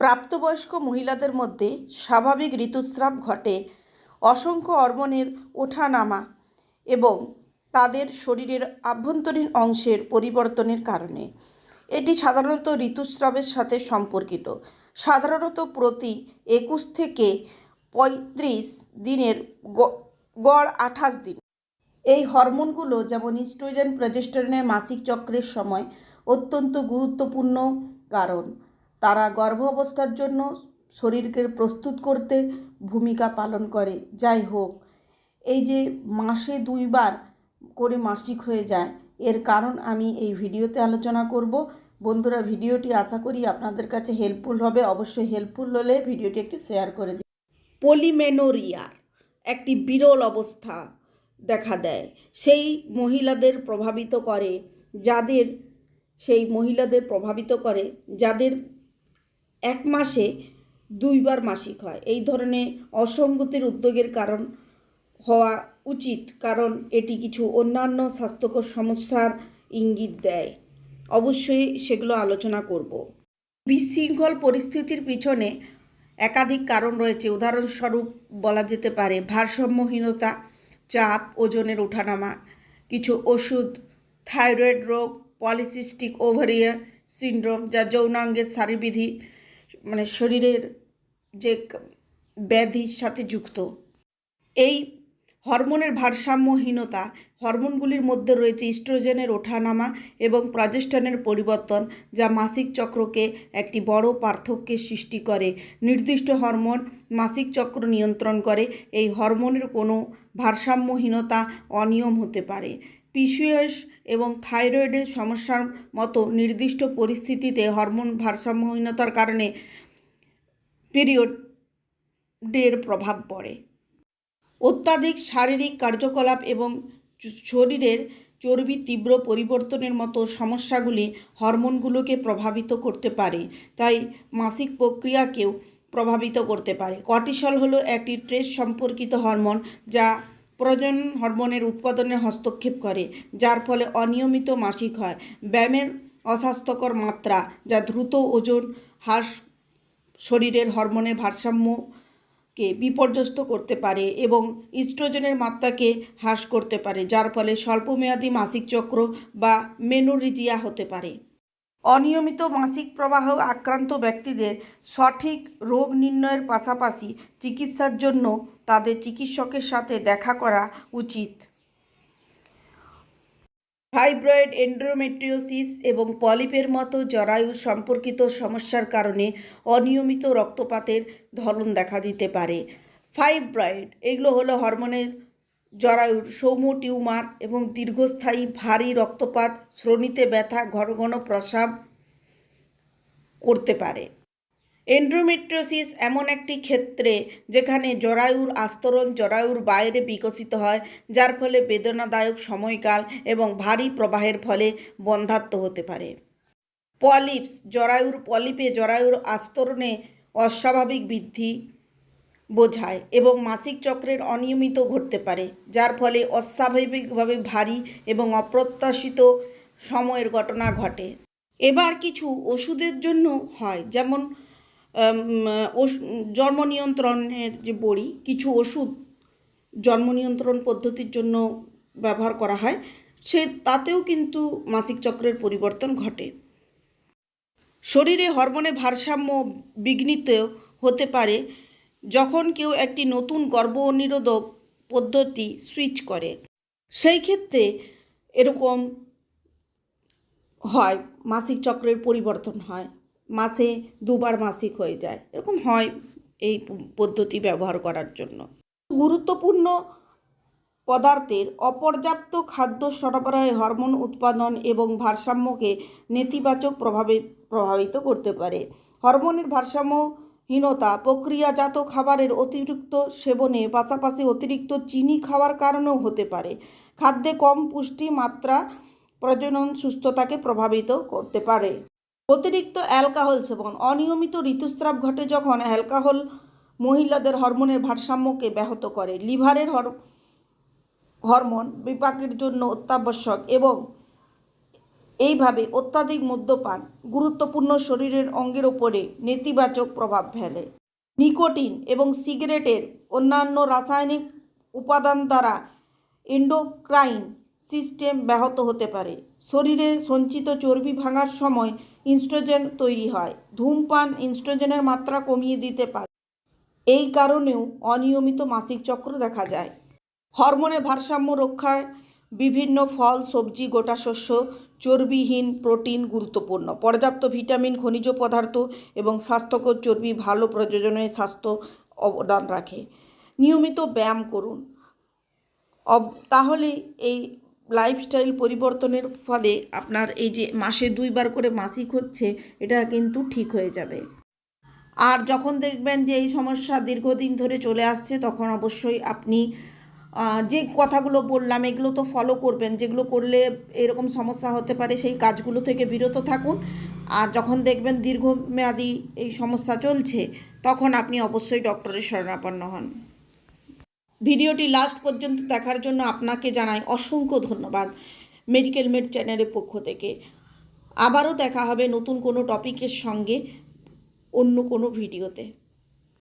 প্রাপ্তবয়স্ক মহিলাদের মধ্যে স্বাভাবিক ঋতুস্রাব ঘটে অসংখ্য হরমোনের ওঠানামা এবং তাদের শরীরের আভ্যন্তরীণ অংশের পরিবর্তনের কারণে। এটি সাধারণত ঋতুস্রাবের সাথে সম্পর্কিত। সাধারণত প্রতি একুশ থেকে পঁয়ত্রিশ দিনের গড় আঠাশ দিন। এই হরমোনগুলো যেমন ইস্ট্রোজেন, প্রজেস্টেরনের মাসিক চক্রের সময় অত্যন্ত গুরুত্বপূর্ণ কারণ। তারা গর্ভ অবস্থার জন্য শরীরকে প্রস্তুত করতে ভূমিকা পালন করে। যাই হোক, এই যে মাসে দুইবার করে মাসিক হয়ে যায়, এর কারণ আমি এই ভিডিওতে আলোচনা করব। বন্ধুরা, ভিডিওটি আশা করি আপনাদের কাছে হেল্পফুল হবে। অবশ্যই হেল্পফুল হলে ভিডিওটি একটু শেয়ার করে দিন। পলিমেনোরিয়ার একটি বিরল অবস্থা দেখা দেয়। সেই মহিলাদের প্রভাবিত করে যাদের, সেই মহিলাদের প্রভাবিত করে যাদের এক মাসে দুইবার মাসিক হয়। এই ধরনের অসঙ্গতির উদ্যোগের কারণ হওয়া উচিত, কারণ এটি কিছু অন্যান্য স্বাস্থ্যকর সমস্যার ইঙ্গিত দেয়। অবশ্যই সেগুলো আলোচনা করব। বিশৃঙ্খল পরিস্থিতির পিছনে একাধিক কারণ রয়েছে। উদাহরণস্বরূপ বলা যেতে পারে, ভারসাম্যহীনতা, চাপ, ওজনের ওঠানামা, কিছু ওষুধ, থাইরয়েড রোগ, পলিসিস্টিক ওভারিয়া সিন্ড্রোম, যা যৌনাঙ্গের শারীরবিধি মানে শরীরের যে ব্যাধির সাথে যুক্ত, এই হরমোনের ভারসাম্যহীনতা, হরমোনগুলির মধ্যে রয়েছে ইস্ট্রোজেনের ওঠানামা এবং প্রজেস্টনের পরিবর্তন, যা মাসিক চক্রকে একটি বড় পার্থক্যের সৃষ্টি করে। নির্দিষ্ট হরমোন মাসিক চক্র নিয়ন্ত্রণ করে। এই হরমোনের কোনো ভারসাম্যহীনতা অনিয়ম হতে পারে। পিসিওএস এবং থাইরয়েডের সমস্যার মতো নির্দিষ্ট পরিস্থিতিতে হরমোন ভারসাম্যহীনতার কারণে পিরিয়ডের প্রভাব পড়ে। অত্যাধিক শারীরিক কার্যকলাপ এবং শরীরের চর্বি তীব্র পরিবর্তনের মতো সমস্যাগুলি হরমোনগুলোকে প্রভাবিত করতে পারে, তাই মাসিক প্রক্রিয়াকেও প্রভাবিত করতে পারে। কর্টিসল হলো একটি ট্রেস সম্পর্কিত হরমোন যা প্রজনন হরমোনের উৎপাদনে হস্তক্ষেপ করে, যার ফলে অনিয়মিত মাসিক হয়। ব্যায়ামের অস্বাস্থ্যকর মাত্রা, যা দ্রুত ওজন হ্রাস শরীরের হরমোনের ভারসাম্যকে বিপর্যস্ত করতে পারে এবং ইস্ট্রোজেনের মাত্রাকে হ্রাস করতে পারে, যার ফলে স্বল্পমেয়াদী মাসিক চক্র বা মেনোরিজিয়া হতে পারে। অনিয়মিত মাসিক প্রবাহ আক্রান্ত ব্যক্তিদের সঠিক রোগ নির্ণয়ের পাশাপাশি চিকিৎসার জন্য তাদের চিকিৎসকের সাথে দেখা করা উচিত। ফাইব্রয়েড এন্ড্রোমেট্রিওসিস এবং পলিপের মতো জরায়ু সম্পর্কিত সমস্যার কারণে অনিয়মিত রক্তপাতের ধরন দেখা দিতে পারে। ফাইব্রয়েড, এগুলো হলো হরমোনের জরায়ুর সৌম্য টিউমার এবং দীর্ঘস্থায়ী ভারী রক্তপাত, শ্রোণীতে ব্যথা, ঘন ঘন প্রসাব করতে পারে। এন্ড্রোমেট্রিওসিস এমন একটি ক্ষেত্রে যেখানে জরায়ুর আস্তরণ জরায়ুর বাইরে বিকশিত হয়, যার ফলে বেদনাদায়ক সময়কাল এবং ভারী প্রবাহের ফলে বন্ধাত্ম হতে পারে। পলিপস, জরায়ুর পলিপে জরায়ুর আস্তরণে অস্বাভাবিক বৃদ্ধি বোঝায় এবং মাসিক চক্রের অনিয়মিত ঘটতে পারে, যার ফলে অস্বাভাবিকভাবে ভারী এবং অপ্রত্যাশিত সময়ের ঘটনা ঘটে। এবার কিছু ওষুধের জন্য হয়, যেমন জন্ম নিয়ন্ত্রণের যে বড়ি, কিছু ওষুধ জন্ম নিয়ন্ত্রণ পদ্ধতির জন্য ব্যবহার করা হয়, সে, তাতেও কিন্তু মাসিক চক্রের পরিবর্তন ঘটে। শরীরে হরমোনে ভারসাম্য বিঘ্নিত হতে পারে যখন কেউ একটি নতুন গর্ভনিরোধক পদ্ধতি সুইচ করে। সেই ক্ষেত্রে এরকম হয়, মাসিক চক্রের পরিবর্তন হয়, মাসে দুবার মাসিক হয়ে যায়। এরকম হয় এই পদ্ধতি ব্যবহার করার জন্য। গুরুত্বপূর্ণ পদার্থের অপর্যাপ্ত খাদ্য সরবরাহে হরমোন উৎপাদন এবং ভারসাম্যকে নেতিবাচক প্রভাবে প্রভাবিত করতে পারে। হরমোনের ভারসাম্যহীনতা প্রক্রিয়াজাত খাবারের অতিরিক্ত সেবনে পাশাপাশি অতিরিক্ত চিনি খাওয়ার কারণেও হতে পারে। খাদ্যে কম পুষ্টি মাত্রা প্রজনন সুস্থতাকে প্রভাবিত করতে পারে। অতিরিক্ত অ্যালকোহল সেবন, অনিয়মিত ঋতুস্রাব ঘটে যখন অ্যালকোহল মহিলাদের হরমোনের ভারসাম্যকে ব্যাহত করে। লিভারের হর, হরমোন বিপাকের জন্য অত্যাবশ্যক এবং এইভাবে অত্যাধিক মদ্যপান গুরুত্বপূর্ণ শরীরের অঙ্গের ওপরে নেতিবাচক প্রভাব ফেলে। নিকোটিন এবং সিগারেটের অন্যান্য রাসায়নিক উপাদান দ্বারা এন্ডোক্রাইন সিস্টেম ব্যাহত হতে পারে। শরীরে সঞ্চিত চর্বি ভাঙার সময় ইনস্ট্রোজেন তৈরি হয়। ধূমপান ইনস্ট্রোজেনের মাত্রা কমিয়ে দিতে পারে। এই কারণেও অনিয়মিত মাসিক চক্র দেখা যায়। হরমোনের ভারসাম্য রক্ষায় বিভিন্ন ফল, সবজি, গোটা শস্য চর্বিহীন প্রোটিন গুরুত্বপূর্ণ। পর্যাপ্ত ভিটামিন, খনিজ পদার্থ এবং স্বাস্থ্যকর চর্বি ভালো প্রযোজনের স্বাস্থ্য অবদান রাখে। নিয়মিত ব্যায়াম করুন। অব- তাহলে এই লাইফস্টাইল পরিবর্তনের ফলে আপনার এই যে মাসে দুইবার করে মাসিক হচ্ছে, এটা কিন্তু ঠিক হয়ে যাবে। আর যখন দেখবেন যে এই সমস্যা দীর্ঘদিন ধরে চলে আসছে, তখন অবশ্যই আপনি যে কথাগুলো বললাম, এগুলো তো ফলো করবেন। যেগুলো করলে এরকম সমস্যা হতে পারে, সেই কাজগুলো থেকে বিরত থাকুন। আর যখন দেখবেন দীর্ঘমেয়াদী এই সমস্যা চলছে, তখন আপনি অবশ্যই ডক্টরের শরণাপন্ন হন। ভিডিওটি লাস্ট পর্যন্ত দেখার জন্য আপনাকে জানাই অসংখ্য ধন্যবাদ মেডিকেল মেড চ্যানেলের পক্ষ থেকে। আবারও দেখা হবে নতুন কোনো টপিকের সঙ্গে অন্য কোনো ভিডিওতে